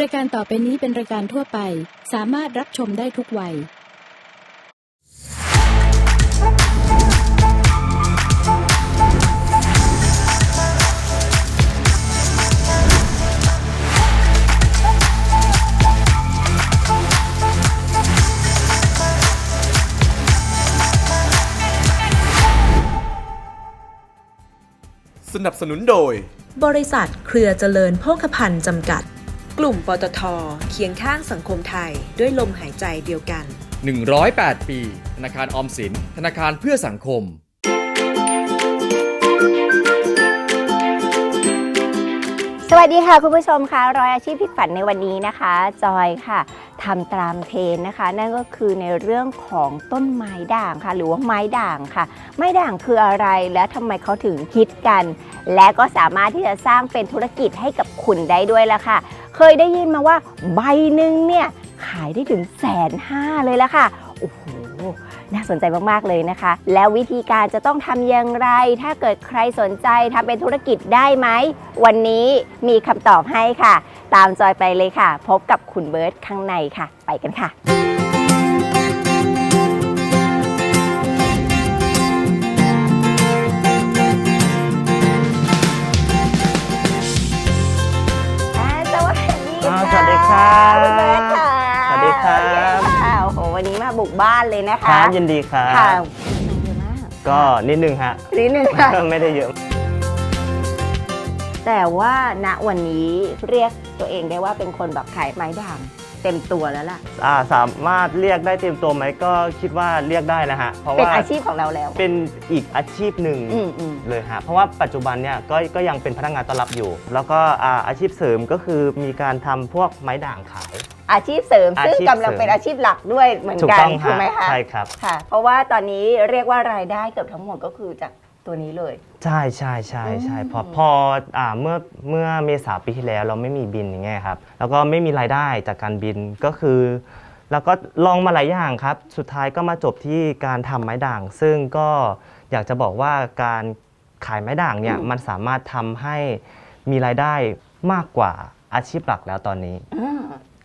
รายการต่อไปนี้เป็นรายการทั่วไป สามารถรับชมได้ทุกวัย สนับสนุนโดย บริษัทเครือเจริญโภคภัณฑ์จำกัด กลุ่มปตทเคียงข้างสังคมไทยด้วยลมหายใจเดียวกัน 108 ปี ธนาคารออมสิน ธนาคารเพื่อสังคม สวัสดีค่ะคุณผู้ชมค่ะร้อยอาชีพพลิกฝันในวันนี้นะคะ จอยค่ะทำตามเทรนด์นะคะ นั่นก็คือในเรื่องของต้นไม้ด่างค่ะ หรือว่าไม้ด่างค่ะ ไม้ด่างคืออะไรและทำไมเขาถึงฮิตกัน และก็สามารถที่จะสร้างเป็นธุรกิจให้กับคุณได้ด้วยละค่ะ เคยได้ยินมาว่าใบหนึ่งเนี่ยขายได้ถึงแสนห้าเลยละค่ะ โอ้โห น่าสนใจมาก ๆ เลยนะคะ แล้ววิธีการจะต้องทำอย่างไร ถ้าเกิดใครสนใจทำเป็นธุรกิจได้ไหม วันนี้มีคำตอบให้ค่ะ ตามจอยไปเลยค่ะ พบกับคุณเบิร์ตข้างในค่ะ ไปกันค่ะ ค่ะสวัสดีครับคุณเบิร์ตค่ะสวัสดีครับค่ะโอ้โหวันนี้มาบุกบ้านเลยนะคะครับยินดีครับ ค่ะเยอะมากก็นิดนึงฮะ นิดนึงค่ะ ไม่ได้เยอะ แต่ว่าณวันนี้เรียกตัวเองได้ว่าเป็นคนแบบขายไม้ด่าง เต็มตัวแล้วล่ะ อ่าสามารถเรียกได้เต็มตัวไหมก็คิดว่าเรียกได้นะฮะเพราะเป็นว่าอาชีพของเราแล้ว เป็นอีกอาชีพหนึ่งอืมอืม เลยฮะเพราะว่าปัจจุบันเนี่ยก็ก็ยังเป็นพนักงานต้อนรับอยู่ แล้วก็อ่าอาชีพเสริมก็คือมีการทำพวกไม้ด่างขาย อาชีพเสริมซึ่งอาชีพกำลังเสริม เป็นอาชีพหลักด้วยเหมือนถูกกันต้องถูกไหมคะใช่ครับ ค่ะ เพราะว่าตอนนี้เรียกว่ารายได้เกือบทั้งหมดก็คือจาก ตัวนี้เลย ใช่ใช่ใช่ใช่อืมพอพออ่าเมื่อเมื่อเมษาปีที่แล้วเราไม่มีบินอย่างเงี้ยครับ แล้วก็ไม่มีรายได้จากการบินก็คือ แล้วก็ลองมาหลายอย่างครับ สุดท้ายก็มาจบที่การทำไม้ด่าง ซึ่งก็อยากจะบอกว่าการขายไม้ด่างเนี่ยมันสามารถทำให้มีรายได้มากกว่าอาชีพหลักแล้วตอนนี้อืม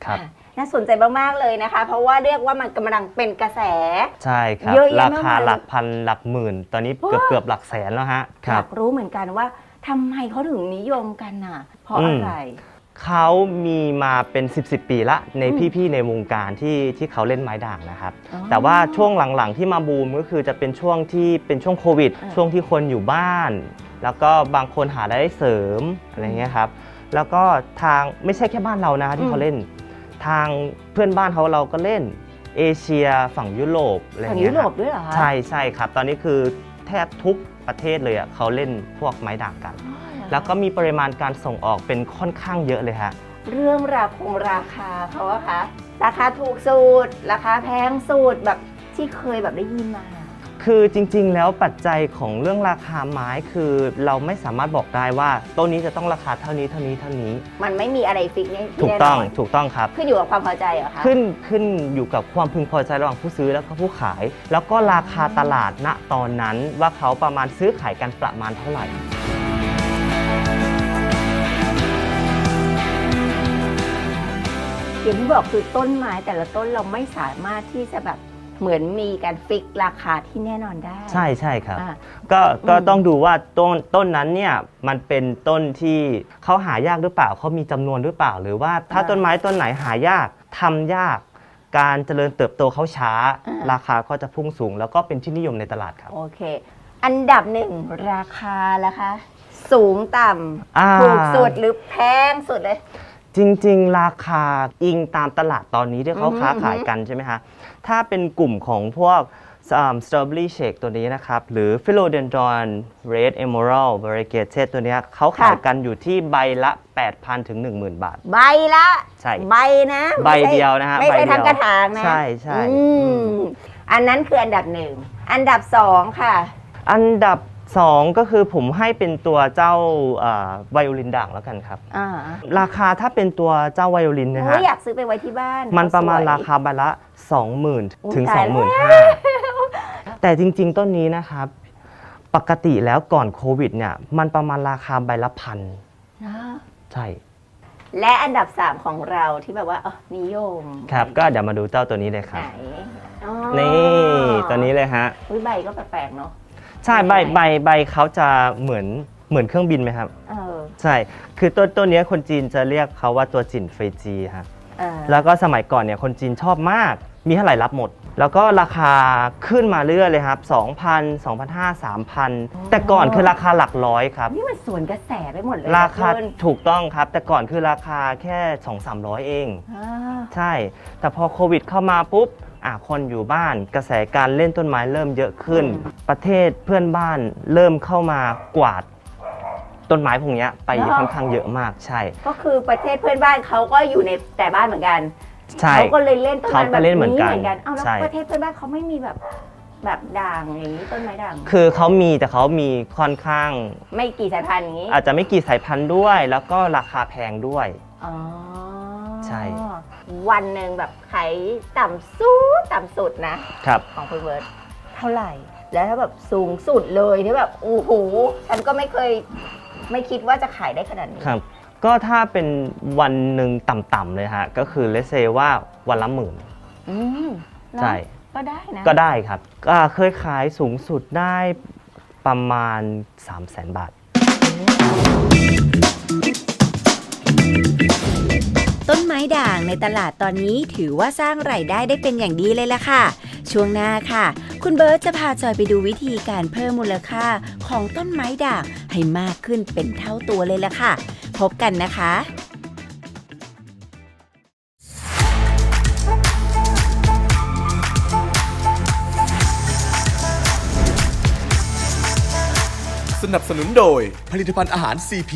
ครับะ น่าสนใจมากๆเลยนะคะ เพราะว่าเรียกว่ามันกำลังเป็นกระแส ใช่ครับ เยอะแยะรามากคามาย หลักพันหลักหมื่น ตอนนี้เกือบเกือบหลักแสนแล้วฮะคอรัยาบกรู้เหมือนกันว่าทำไมเขาถึงนิยมกันน่ะ เพราะอืม อะไร เขามีมาเป็น 10บสปีละในอืมพี่ๆในวงการที่ที่เขาเล่นไม้ด่างนะครับ อ๋อแต่ว่าช่วงหลังๆที่มาบูมก็คือจะเป็นช่วงที่เป็นช่วงโควิด อ่า ช่วงที่คนอยู่บ้าน แล้วก็บางคนหารายได้เสริมอะไรเงี้ยครับ แล้วก็ทางไม่ใช่แค่บ้านเรานะที่เขาเล่น ทางเพื่อนบ้านเขาเราก็เล่นเอเชียฝั่งยุโรปอะไรฝั่งเงี้ยุยโรคปรับด้วยเหรอคะใช่ใช่ครับ ตอนนี้คือแทบทุกประเทศเลยอะเขาเล่นพวกไม้ด่างกัน อ๋อเหรอแล้วก็มีปริมาณการส่งออกเป็นค่อนข้างเยอะเลยฮะ เรื่องราคงราคาเขาอะคะราคาถูกสูตรราคาแพงสูตรแบบที่เคยแบบได้ยินมา คือจริงๆ แล้วปัจจัยของเรื่องราคาไม้คือเราไม่สามารถบอกได้ว่าต้นนี้จะต้องราคาเท่านี้เท่านี้เท่านี้ มันไม่มีอะไรฟิกแน่ถูกต้องแน่นนถูกต้องครับ ขึ้นอยู่กับความพอใจเหรอคะขึ้นขึ้นอยู่กับความพึงพอใจระหว่างผู้ซื้อแล้วก็ผู้ขาย แล้วก็ราคาตลาดณตอนนั้นว่าเขาประมาณซื้อขายกันประมาณเท่าไหร่ อย่างที่บอกคือต้นไม้แต่ละต้นเราไม่สามารถที่จะแบบ เหมือนมีการฟิกราคาที่แน่นอนได้ ใช่ใช่ครับ อ่า ก็ก็อืม ต้องดูว่าต้นต้นนั้นเนี่ยมันเป็นต้นที่เขาหายากหรือเปล่าเขามีจำนวนหรือเปล่า หรือว่าถ้าต้นไม้ต้นไหนหายากทำยาก การเจริญเติบโตเขาช้า ราคาก็จะพุ่งสูง แล้วก็เป็นที่นิยมในตลาดครับ โอเค อันดับหนึ่งราคาละคะ สูงต่อ่าำถูกสุดหรือแพงสุดเลย จริงๆ ราคาอิงตามตลาดตอนนี้ที่เขาอือฮึค้าขายกันใช่ไหมคะ ถ้าเป็นกลุ่มของพวกสตรอเบอรี่เชคตัวนี้นะครับ หรือฟิโลเดนดรอนเรดเอม r รัลเ a ร i เกเ d ตัวเนี้ยเขาขายกันอยู่ที่ใบละ 8,000 ถึง 10,000 บาท ใบละใช่ใบนะใบไม่ใช่เดียวนะฮะไม่ใช่ใบเดียวทั้งกระถางนะ ใช่ใช่อือืมมอันนั้นคืออันดับหนึ่ง อันดับสองค่ะ อันดับ 2ก็คือผมให้เป็นตัวเจ้าไวโอลินด่างแล้วกันครับ อ่าราคาถ้าเป็นตัวเจ้าไวโอลินนะโอ้ฮะยอยากซื้อไปไว้ที่บ้านมันประมาณสวยราคาใบละ 20,000 ถึงอุ๊ยตายแล้ว25,000 แต่จริง ๆ ต้นนี้นะครับ ปกติแล้วก่อนโควิดเนี่ย มันประมาณราคาใบละพันนะใช่ และอันดับ 3 ของเราที่แบบว่าเออนิยม ครับ ก็เดี๋ยวมาดูเจ้าตัวนี้เลยคไหรันบอ๋อนี่ตัวนี้เลยฮะ อุ๊ยใบก็แปลกๆเนาะ ใช่ใบใบใบเขาจะเหมือนเหมือนเครื่องบินไหมครับ เออใช่ คือตัวตัวเนี้ยคนจีนจะเรียกเขาว่าตัวจินเฟยจีฮะ เออแล้วก็สมัยก่อนเนี่ยคนจีนชอบมาก มีเท่าไหร่รับหมด แล้วก็ราคาขึ้นมาเรื่อยเลยครับ 2,000 2,500 3,000 แต่ก่อนคือราคาหลักร้อยครับ นี่มันสวนกระแสไปหมดเลยราคานะณถูกต้องครับ แต่ก่อนคือราคาแค่ 2-300 เอง อ่า ใช่ แต่พอโควิดเข้ามาปุ๊บ อะคนอยู่บ้านกระแสการเล่นต้นไม้เริ่มเยอะขึ้น ประเทศเพื่อนบ้านเริ่มเข้ามากวาดต้นไม้พวกเนี้ยไปค่อนข้างเยอะมากใช่ ก็คือประเทศเพื่อนบ้านเขาก็อยู่ในแต่บ้านเหมือนกันใช่ เขาก็เลยเล่นต้นไม้เขาแบก็บเล่นเหมืนี้อนกันเหมือนกันเอาแล้วใช่ ประเทศเพื่อนบ้านเขาไม่มีแบบแบบด่างอย่างนี้ต้นไม้ด่างคือเขามีแต่เขามีค่อนข้าง ไม่กี่สายพันธุ์อย่างนี้อาจจะไม่กี่สายพันธุ์ด้วย แล้วก็ราคาแพงด้วย อ๋อ ใช่ วันหนึ่งแบบขายต่ำสุดต่ำสุดนะ ครับ ของคุณเบิร์ตเท่าไหร่ แล้วถ้าแบบสูงสุดเลยที่แบบโอ้โหฉันก็ไม่เคยไม่คิดว่าจะขายได้ขนาดนี้ ครับ ก็ถ้าเป็นวันหนึ่งต่ำๆเลยฮะ ก็คือเลเซว่าวันละหมื่น อืมเนอะใช่ ก็ได้นะก็ได้ครับก็เคยขายสูงสุดได้ประมาณ 3 0 0 0 0 0 บาท ต้นไม้ด่างในตลาดตอนนี้ถือว่าสร้างรายได้ได้เป็นอย่างดีเลยล่ะค่ะ ช่วงหน้าค่ะ คุณเบิร์ตจะพาจอยไปดูวิธีการเพิ่มมูลค่าของต้นไม้ด่างให้มากขึ้นเป็นเท่าตัวเลยล่ะค่ะ พบกันนะคะสนับสนุนโดยผลิตภัณฑ์อาหาร CP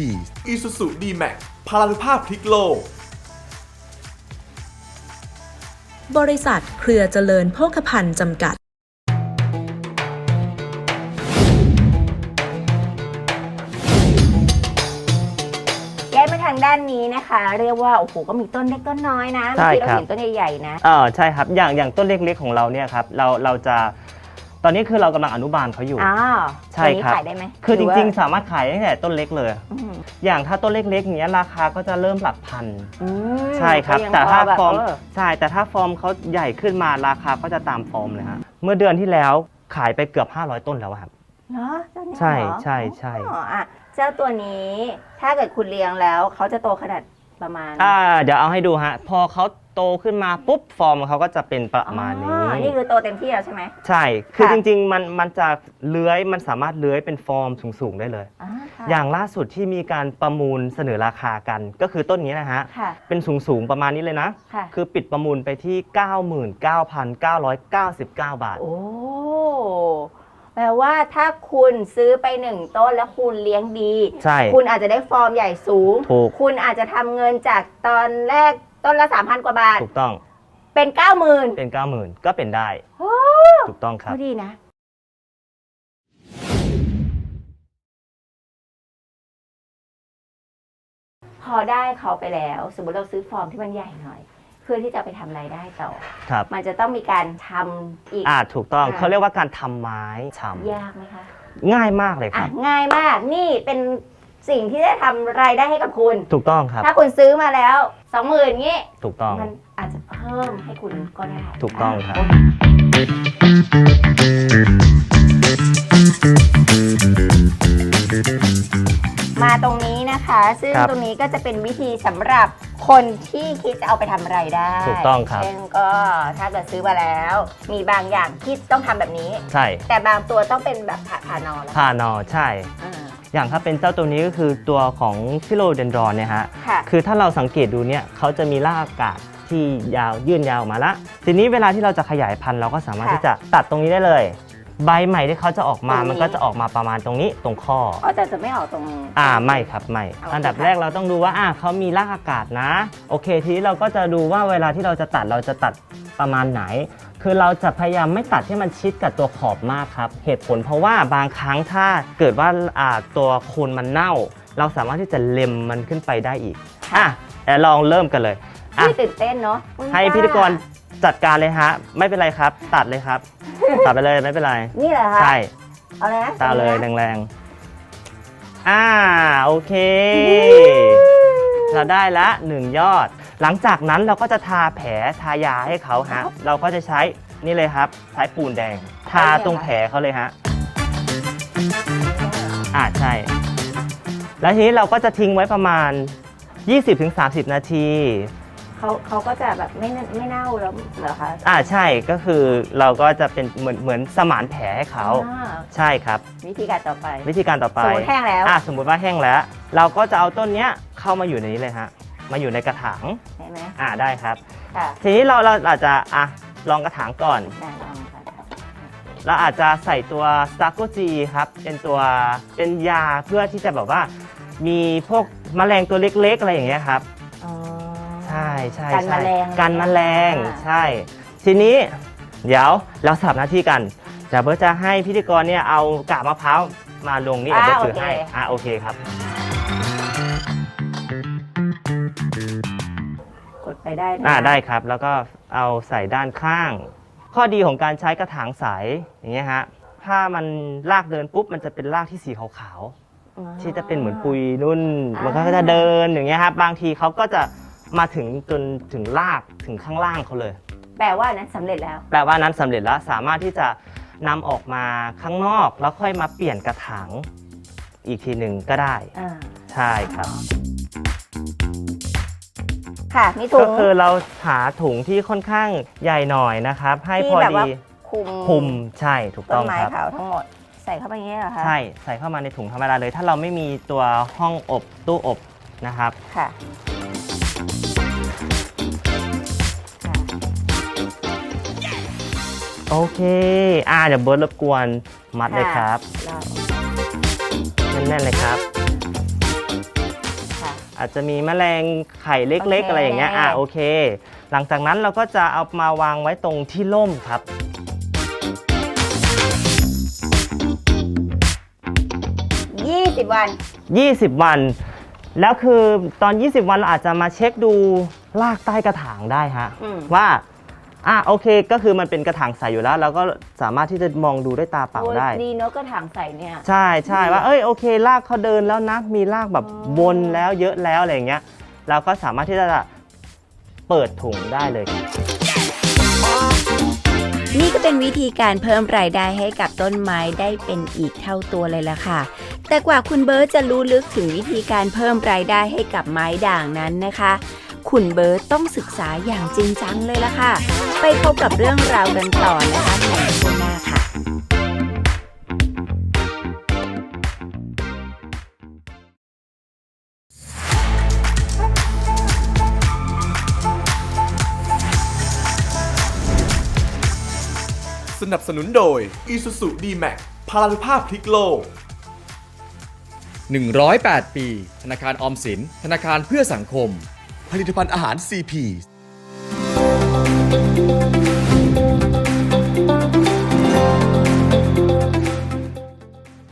Isuzu D-Max พลานุภาพพลิกโลก บริษัทเครือเจริญโภคภัณฑ์จำกัด ย้ายมาทางด้านนี้นะคะ เรียกว่า โอ้โห ก็มีต้นเล็กต้นน้อยนะใช่เมื่อกี้เราครับ เห็นต้นใหญ่ๆนะเออใช่ครับอย่างอย่างต้นเล็กๆของเราเนี่ยครับเราเราจะ ตอนนี้คือเรากำลังอนุบาลเขาอยู่อ้าวใช่ตัวนี้ครับขายได้ไหมคือจหว่าริงๆ สามารถขายได้ตั้งแต่ต้นเล็กเลยอืมอย่างถ้าต้นเล็กๆอย่างเนี้ยราคาก็จะเริ่มหลักพัน อืมใช่ครับ ก็ยังแต่ถ้าพแบบฟอร์มเใช่แต่ถ้าฟอร์มเขาใหญ่ขึ้นมาราคาก็จะตามฟอร์มเลยฮะเมื่อเดือนที่แล้วขายไปเกือบ 500 ต้นแล้วอะครับเหรอเจ้าเนี่ยใช่เหรอใช่ใช่ อ๋ออะเจ้าตัวนี้ถ้าเกิดคุณเลี้ยงแล้ว เขาจะโตขนาดประมาณ อ่าเดี๋ยวเอาให้ดูฮะ พอเขา โตขึ้นมาปุ๊บฟอร์มเขาก็จะเป็นประมาณนี้ อ๋อนี่คือโตเต็มที่แล้วใช่ไหม ใช่ คือค่ะ จริง ๆ มันมันจะเลื้อยมันสามารถเลื้อยเป็นฟอร์มสูง ๆ ได้เลย อ่าค่ะอย่างล่าสุดที่มีการประมูลเสนอราคากัน ก็คือต้นนี้นะฮะ ค่ะ เป็นสูง ๆ ประมาณนี้เลยนะ ค่ะ คือปิดประมูลไปที่ 99,999 บาท โอ้ แปลว่าถ้าคุณซื้อไปหนึ่งต้นแล้วคุณเลี้ยงดี ใช่ คุณอาจจะได้ฟอร์มใหญ่สูง ถูก คุณอาจจะทำเงินจากตอนแรก ต้นละ3,000กว่าบาท ถูกต้องเป็น90,000เป็น90,000ก็เป็นได้ โอ้ถูกต้องครับก็ดีนะพอได้เขาไปแล้ว สมมติเราซื้อฟอร์มที่มันใหญ่หน่อย เพื่อที่จะไปทำรายได้ต่อ ครับ มันจะต้องมีการทำอีก อ่าถูกต้องอ่า เขาเรียกว่าการทำไม้ชยากไหมคะำง่ายมากเลยคอะรับ ง่ายมากนี่เป็น สิ่งที่จะทำรายได้ให้กับคุณ ถูกต้องครับ ถ้าคุณซื้อมาแล้วสองหมื่นงี้ ถูกต้อง มันอาจจะเพิ่มให้คุณก็ได้ถูกต้องครับ มาตรงนี้นะคะ ซึ่งครับตรงนี้ก็จะเป็นวิธีสำหรับคนที่คิดจะเอาไปทำรายได้ถูกต้องครับเช่นก็ถ้าเกิดซื้อมาแล้ว มีบางอย่างที่ต้องทำแบบนี้ ใช่แต่บางตัวต้องเป็นแบบผ่าผ่านอแล้วพานอใช่ อ่า อย่างถ้าเป็นเจ้าตัวนี้ก็คือตัวของฟิโลเดนดรอนเนี่ยฮะค่ะ คือถ้าเราสังเกตดูเนี่ยเขาจะมีรากอากาศที่ยาวยื่นยาวออกมาละ ทีนี้เวลาที่เราจะขยายพันธุ์เราก็สามารถค่ะที่จะตัดตรงนี้ได้เลย ใบใหม่ที่เขาจะออกมาตรงนี้ มันก็จะออกมาประมาณตรงนี้ตรงข้อ อ๋อแต่จะไม่ออกตรง อ่าไม่ครับไม่เอาอันดับค่ะ แรกเราต้องดูว่าอ่าเขามีรากอากาศนะ โอเค ทีนี้เราก็จะดูว่าเวลาที่เราจะตัดเราจะตัดประมาณไหน คือเราจะพยายามไม่ตัดให้มันชิดกับตัวขอบมากครับ เหตุผลเพราะว่าบางครั้งถ้าเกิดว่าอ่าตัวโคนมันเน่า เราสามารถที่จะเล็มมันขึ้นไปได้อีกอะเดี๋ยวลองเริ่มกันเลยอะไม่ตื่นเต้นเนาะคุณให้พิธีกรจัดการเลยฮะ ไม่เป็นไรครับ ตัดเลยครับ ตัดไปเลยไม่เป็นไรนี่เหรอคะใช่เอาเลยนะตาเลยนะแรงๆอ่าโอเคเราเราได้ละหนึ่งยอด หลังจากนั้นเราก็จะทาแผลทายาให้เขาฮะ เราก็จะใช้นี่เลยครับ ใช้ปูนแดง ทาตรงแผลเขาเลยฮะอ่าใช่ แล้วทีนี้เราก็จะทิ้งไว้ประมาณ 20-30 นาที เขาเขาก็จะแบบไม่เน่าไม่เน่าแล้วเหรอคะอ่าใช่ก็คือเราก็จะเป็นเหมือนเหมือนสมานแผลให้เขา อ่าใช่ครับ วิธีการต่อไปวิธีการต่อไปสมมติแห้งแล้ว อ่าสมมุติว่าแห้งแล้ว เราก็จะเอาต้นเนี้ยเข้ามาอยู่ในนี้เลยฮะ มาอยู่ในกระถาง ใช่ไหมอ่าได้ครับ ค่ะทีนี้เราเราอาจจะอะลองกระถางก่อน ได้ลองค่ะเราอาจจะใส่ตัวสตาร์โกจีครับ เป็นตัวเป็นยาเพื่อที่จะแบบว่า มีพวกแมลงตัวเล็กๆ อะไรอย่างเงี้ยครับ อ๋อ ใช่ใช่กันแมใช่ลงกันแมลงอ่า ใช่ ทีนี้เดี๋ยวเราสลับหน้าที่กันเดี๋ยวเบิร์ตจะให้พิธีกรเนี่ยเอากาบมะพร้าวมาลงนี่เดี๋ยวเบิร์ตถือให้อ่าโอเคครับ กดไปได้นะอ่าได้ครับ แล้วก็เอาใส่ด้านข้าง ข้อดีของการใช้กระถางใสอย่างเงี้ยฮะถ้ามันลากเดินปุ๊บมันจะเป็นลากที่สีขาวอ๋อ ๆที่จะเป็นเหมือนปุยนุ่น อ่ามั มันก็จะเดินอย่างเงี้ยครับบางทีเขาก็จะมาถึงจนถึงลากถึงข้างล่างเขาเลย แปลว่านั้นสำเร็จแล้ว แปลว่านั้นสำเร็จแล้วสามารถที่จะนำออกมาข้างนอก แล้วค่อยมาเปลี่ยนกระถางอีกทีหนึ่งก็ได้ อ่า ใช่ครับ ค่ะมีถุก็งคือเราหาถุงที่ค่อนข้างใหญ่หน่อยนะครับ ให้พที่อแบบดีว่า คุมคุมใช่ถูกต้ต้อนงไม้ครับ ขาวทั้งหมด ใส่เข้าไปอย่างนี้เหรอคะใช่ใส่เข้ามาในถุงธรรมดาเลย ถ้าเราไม่มีตัวห้องอบตู้อบนะครับ ค่ะค่ะ โอเค อ่าเดี๋ยวเบิร์ดรบกวนมัดเลยครับ เรา แน่นๆเลยครับค่ะ อาจจะมีแมลงไข่เล็กโอเคๆอะไรอย่างเงี้ยอ่าโอเค หลังจากนั้นเราก็จะเอามาวางไว้ตรงที่ร่มครับ20 วัน 20 วัน แล้วคือตอน 20 วันเราอาจจะมาเช็คดูรากใต้กระถางได้ฮะอืมว่า อะโอเคก็คือมันเป็นกระถางใสอยู่แล้วเราก็สามารถที่จะมองดูด้วยตาเปล่าโอ้ยได้ ดีเนอะกระถางใส่เนี่ย ใช่ใช่ว่าเอ้ยโอเครากเขาเดินแล้วนะมีรากแบบอ๋อ วนแล้วเยอะแล้วอะไรอย่างเงี้ยเราก็สามารถที่จะเปิดถุงได้เลย นี่ก็เป็นวิธีการเพิ่มรายได้ให้กับต้นไม้ได้เป็นอีกเท่าตัวเลยล่ะค่ะ แต่กว่าคุณเบิร์ตจะรู้ลึกถึงวิธีการเพิ่มรายได้ให้กับไม้ด่างนั้นนะคะ คุณเบิร์ตต้องศึกษาอย่างจริงจังเลยล่ะค่ะ ไปพบกับเรื่องราวกันต่อนะคะในช่วงหน้าค่ะสนับสนุนโดย Isuzu D-Max พลานุภาพพลิกโลก 108 ปี ธนาคารออมสิน ธนาคารเพื่อสังคม ผลิตภัณฑ์อาหาร CP อ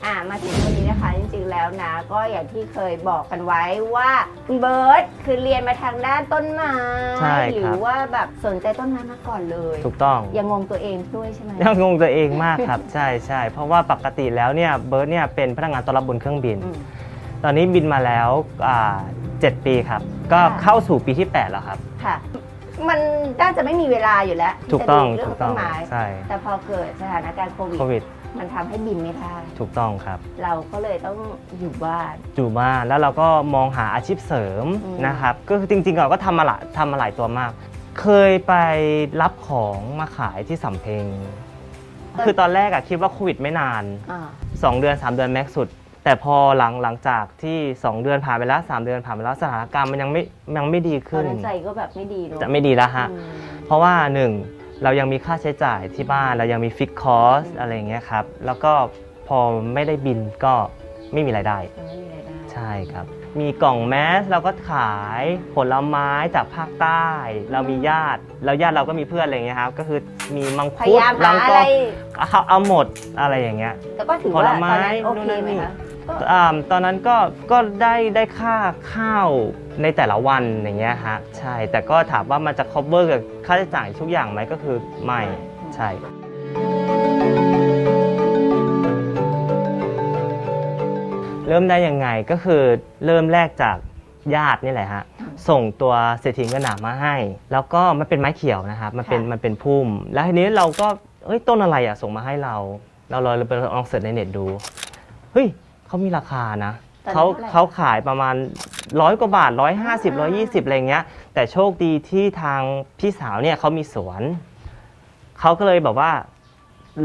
่ามาถึงวันนี้นะคะ จริงๆแล้วนะ ก็อย่างที่เคยบอกกันไว้ว่าคุณเบิร์ตคือเรียนมาทางด้านต้นไม้ใช่ครับ หรือว่าแบบสนใจต้นไม้มาก่อนเลยถูกต้อง ยังงงตัวเองด้วยใช่ไหม ยังงงตัวเองมากครับ ใช่ใช่เพราะว่าปกติแล้วเนี่ยเบิร์ตเนี่ยเป็นพนักงานต้อนรับบนเครื่องบิน อืม ตอนนี้บินมาแล้วอ่าเจ็ดปีครับ ก็ค่ะ เข้าสู่ปีที่ 8 แล้วครับ ค่ะ มันน่าจะไม่มีเวลาอยู่แล้วที่ถูกต้องจะดูเรื่ถูองกต้ต้องนไม้ใช่แต่พอเกิดสถานการณ์โควิด โควิดมันทำให้บินไม่ได้ถูกต้องครับ เราก็เลยต้องอยู่บ้าน อยู่บ้านแล้วเราก็มองหาอาชีพเสริมอืม นะครับ ก็คือจริงๆเราก็ทำมาหลายทำมาหลายตัวมาก เคยไปรับของมาขายที่สำเพ็งคือตอนแรกอะคิดว่าโควิดไม่นาน อ่า 2 เดือน 3 เดือนแม็กซ์สุด แต่พอหลังหลังจากที่ 2 เดือนผ่านไปแล้ว 3 เดือนผ่านไปแล้วสถานการณ์มันยังไม่ยังไม่ดีตอขึ้นนนั้นใจก็แบบไม่ดีเนอะจะไม่ดีแล้วฮะ อืม เพราะว่าหนึ่งเรายังมีค่าใช้จ่ายที่บ้านเรายังมีฟิกคอสอะไรอย่างเงี้ยครับ แล้วก็พอไม่ได้บินก็ไม่มีรายได้ยังไม่มีรายได้ใช่ครับ มีกล่องแมสเราก็ขายผลไม้จากภาคใต้ เรามีญาติแล้วญาติเราก็มีเพื่อนอะไรอย่างเงี้ยครับ ก็คือมีมังพคุยาดยามลัหางกอะไรอเอาเอาหมดอะไรอย่างเงี้ย แต่ก็ถือผว่าลตอนไม้นั้นโอเคนู่นนั่นไหมนี่ คะ อ่าตอนนั้นก็ก็ได้ได้ค่าข้าวในแต่ละวันอย่างเงี้ยฮะใช่แต่ก็ถามว่ามันจะ cover กับค่าใช้จ่ายทุกอย่างไหมก็คือไม่ใช่ เริ่มได้ยังไงก็คือเริ่มแรกจากญาตินี่แหละฮะส่งตัวเศรษฐีเงินหนามาให้ แล้วก็มันเป็นไม้เขียวนะครับมันเป็นค่ะมันเป็นพุ่ม แล้วทีนี้เราก็เอ้ยต้นอะไรอะส่งมาให้เรา เราเลยไปลองเสิร์ชในเน็ตดูเฮ้ย เขามีราคานะตอนนั้นเขาเท่าไหร่ เขาขายประมาณร้อยกว่าบาทร้อยห้าสิบร้อยี่สิบอะไรเงี้ย แต่โชคดีที่ทางพี่สาวเนี่ยเขามีสวนเขาก็เลยแบบว่า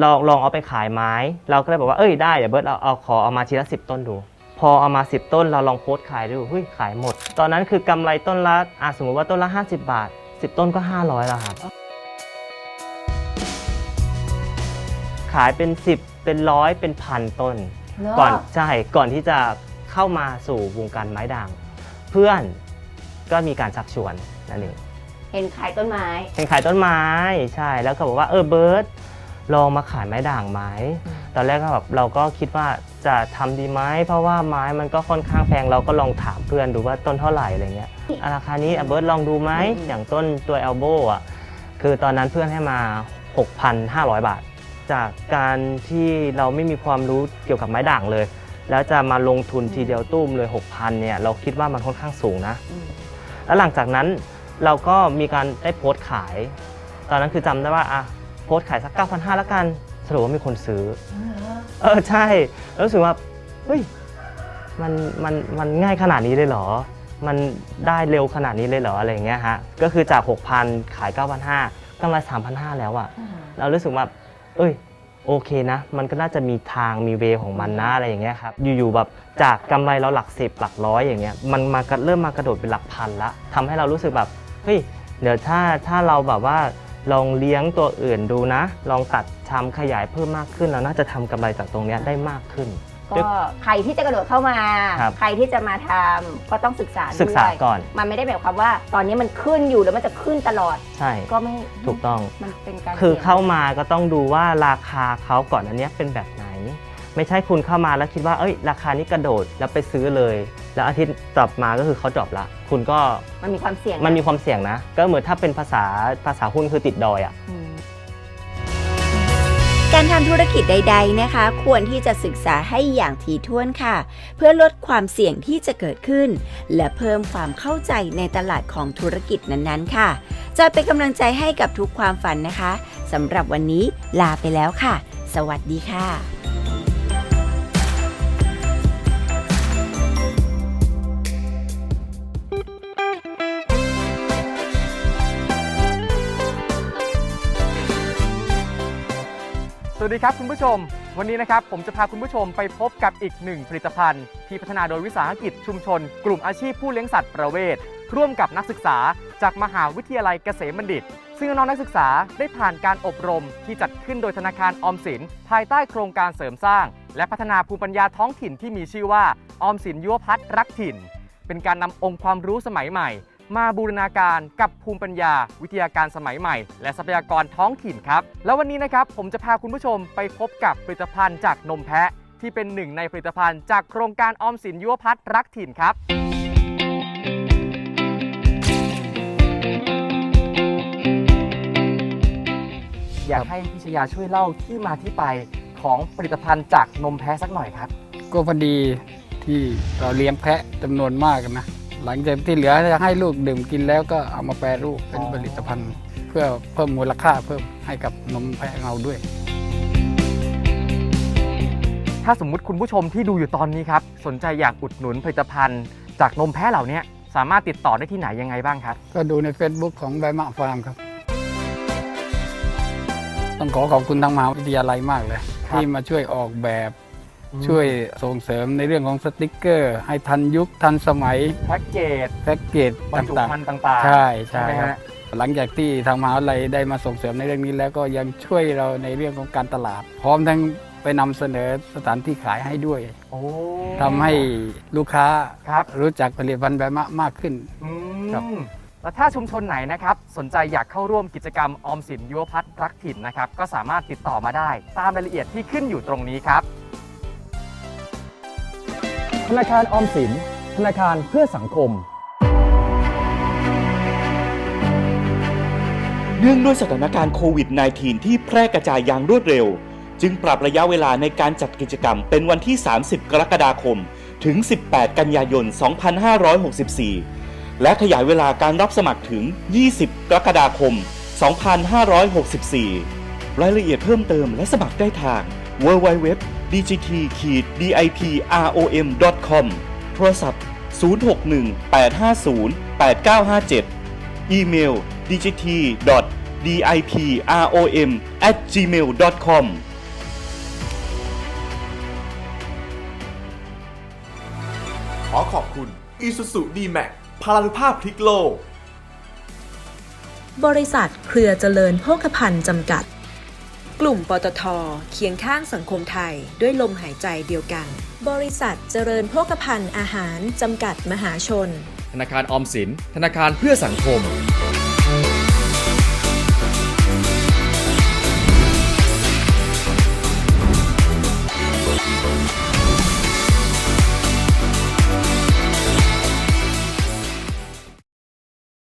ลองลองเอาไปขายไม้เราก็เลยบอกว่าเอ้ยได้เดี๋ยวเบิร์ตเอาเอาขอเอามาทีละสิบต้นดู พอเอามา 10 ต้นเราลองโพสต์ขายดูเฮ้ยขายหมด ตอนนั้นคือกำไรต้นละอะสมมติว่าต้นละ 50 บาท 10 ต้นก็ 500แล้วครับ ขายเป็น 10 เป็นร้อยเป็นพันต้น ก่อนใช่ก่อนที่จะเข้ามาสู่วงการไม้ด่าง เพื่อนก็มีการชักชวนนั่นเองเห็นขายต้นไม้เป็นขายต้นไม้ใช่แล้วก็บอกว่าเออเบิร์ตลองมาขายไม้ด่างไหมตอนแรกก็แบบเราก็คิดว่าจะทำดีไหมเพราะว่าไม้มันก็ค่อนข้างแพงเราก็ลองถามเพื่อนดูว่าต้นเท่าไหร่อะไรเงี้ยอะราคานี้อะเบิร์ตลองดูไหมอืมอย่างต้นตัวเอลโบอะคือตอนนั้นเพื่อนให้มา 6,500 บาท จากการที่เราไม่มีความรู้เกี่ยวกับไม้ด่างเลย แล้วจะมาลงทุนทีเดียวตุ้มเลย6,000เนี่ยเราคิดว่ามันค่อนข้างสูงนะ แล้วหลังจากนั้นเราก็มีการได้โพสต์ขาย ตอนนั้นคือจำได้ว่าอะโพสต์ขายสัก9,500แล้วกันสรุปว่ามีคนซื้อ เออใช่แล้วรู้สึกว่าเฮ้ยมันมันมันง่ายขนาดนี้เลยเหรอ มันได้เร็วขนาดนี้เลยเหรออะไรอย่างเงี้ยฮะ ก็คือจาก 6,000 ขาย 9,500กำไร3,500 แล้วอะเรารู้สึกว่า เอ้ยโอเคนะ มันก็น่าจะมีทางมีเวของมันนะอะไรอย่างเงี้ยครับ อยู่ๆแบบจากกำไรเราหลักสิบหลักร้อยอย่างเงี้ย มันมากระเริ่มมากระโดดเป็นหลักพันละทำให้เรารู้สึกแบบ เฮ้ย เดี๋ยวถ้าถ้าเราแบบว่าลองเลี้ยงตัวอื่นดูนะ ลองตัดชำขยายเพิ่มมากขึ้น เราน่าจะทำกำไรจากตรงเนี้ยได้มากขึ้น ก็ใครที่จะกระโดดเข้ามา ครับใครที่จะมาทำก็ต้องศึกษาด้วยศึกษาก่อน มันไม่ได้แบบความว่า ตอนนี้มันขึ้นอยู่แล้วมันจะขึ้นตลอด ใช่ก็ไม่ถูกต้อง มันเป็นการคือสี่ยงเข้ามาก็ต้องดูว่าราคาเขาก่อนอันเนี้ยเป็นแบบไหน ไม่ใช่คุณเข้ามาแล้วคิดว่าเอ้ย ราคานี้กระโดดแล้วไปซื้อเลย แล้วอาทิตย์ต่อมาก็คือเขาดรอปละ คุณก็มันมีความเสี่ยงมันมีความเสี่ยงนะ ก็เหมือนถ้าเป็นภาษาภาษาหุ้นคือติดดอยอะ อืม การทำธุรกิจใด ๆนะคะ ควรที่จะศึกษาให้อย่างถี่ถ้วนค่ะ เพื่อลดความเสี่ยงที่จะเกิดขึ้น และเพิ่มความเข้าใจในตลาดของธุรกิจนั้นๆ ค่ะ จะเป็นกำลังใจให้กับทุกความฝันนะคะสำหรับวันนี้ลาไปแล้วค่ะ สวัสดีค่ะ วัสดีครับคุณผู้ชม วันนี้นะครับผมจะพาคุณผู้ชมไปพบกับอีกหนึ่งผลิตภัณฑ์ ที่พัฒนาโดยวิสาหกิจชุมชน กลุ่มอาชีพผู้เลี้ยงสัตว์ประเวศร่วมกับนักศึกษา จากมหาวิทยาลัยเกษมบัณฑิต ซึ่งน้องนักศึกษาได้ผ่านการอบรมที่จัดขึ้นโดยธนาคารออมสิน ภายใต้โครงการเสริมสร้าง และพัฒนาภูมิปัญญาท้องถิ่นที่มีชื่อว่าออมสินยุวพัฒน์รักถิ่น เป็นการนำองค์ความรู้สมัยใหม่ มาบูรณาการกับภูมิปัญญา วิทยาการสมัยใหม่ และทรัพยากรท้องถิ่นครับ แล้ววันนี้นะครับผมจะพาคุณผู้ชมไปพบกับผลิตภัณฑ์จากนมแพะ ที่เป็นหนึ่งในผลิตภัณฑ์จากโครงการออมสินยุวพัฒน์รักถิ่นครับอยากให้พิชยาช่วยเล่าที่มาที่ไปของผลิตภัณฑ์จากนมแพะสักหน่อยครับ ก็พอดีที่เราเลี้ยงแพะจำนวนมากนะ หลังจากที่เหลือจะให้ลูกดื่มกินแล้วก็เอามาแปรรูปเป็นอ๋อผลิตภัณฑ์ เพื่อเพิ่มมูลค่าเพิ่มให้กับนมแพะเราด้วย ถ้าสมมุติคุณผู้ชมที่ดูอยู่ตอนนี้ครับ สนใจอยากอุดหนุนผลิตภัณฑ์ จากนมแพะเหล่านี้สามารถติดต่อได้ที่ไหนยังไงบ้างครับ ก็ดูใน Facebook ของใบมะฟาร์มครับ ต้องขอขอบคุณทางมหาวิทยาลัยมากเลยครับที่มาช่วยออกแบบ ช่วยส่งเสริมในเรื่องของสติกเกอร์ ให้ทันยุคทันสมัยแพ็กเกจแพ็กเกจบรรจุต่างภัณฑ์ต่างๆ ๆ ใช่ใช่ไหมครัฮะบหลังจากที่ทางมหาวิทยาลัยได้มาส่งเสริมในเรื่องนี้แล้วก็ยังช่วยเราในเรื่องของการตลาด พร้อมทั้งไปนำเสนอสถานที่ขายให้ด้วยโอ้ทำให้ลูกค้าครับรู้จักผลิตภัณฑ์แบบมะมากขึ้น อืครับ มแล้วถ้าชุมชนไหนนะครับ สนใจอยากเข้าร่วมกิจกรรมออมสินยุวพัฒน์รักถิ่นนะครับ ก็สามารถติดต่อมาได้ ตามรายละเอียดที่ขึ้นอยู่ตรงนี้ครับ ธนาคารออมสิน ธนาคารเพื่อสังคม เนื่องด้วยสถานการณ์โควิด -19 ที่แพร่กระจายอย่างรวดเร็ว จึงปรับระยะเวลาในการจัดกิจกรรมเป็นวันที่ 30 กรกฎาคม ถึง 18 กันยายน 2564 และขยายเวลาการรับสมัครถึง 20 กรกฎาคม 2564 รายละเอียดเพิ่มเติมและสมัครได้ทาง www.dgt-rom.com โทรศัพท์ 061-850-8957 อีเมล dgt.diprom@gmail.com ขอขอบคุณ Isuzu D-Max พลานุภาพพลิกโลก บริษัทเครือเจริญโภคภัณฑ์จำกัด กลุ่มปตทเคียงข้างสังคมไทยด้วยลมหายใจเดียวกัน บริษัทเจริญโภคภัณฑ์อาหาร จำกัดมหาชน ธนาคารออมสิน ธนาคารเพื่อสังคม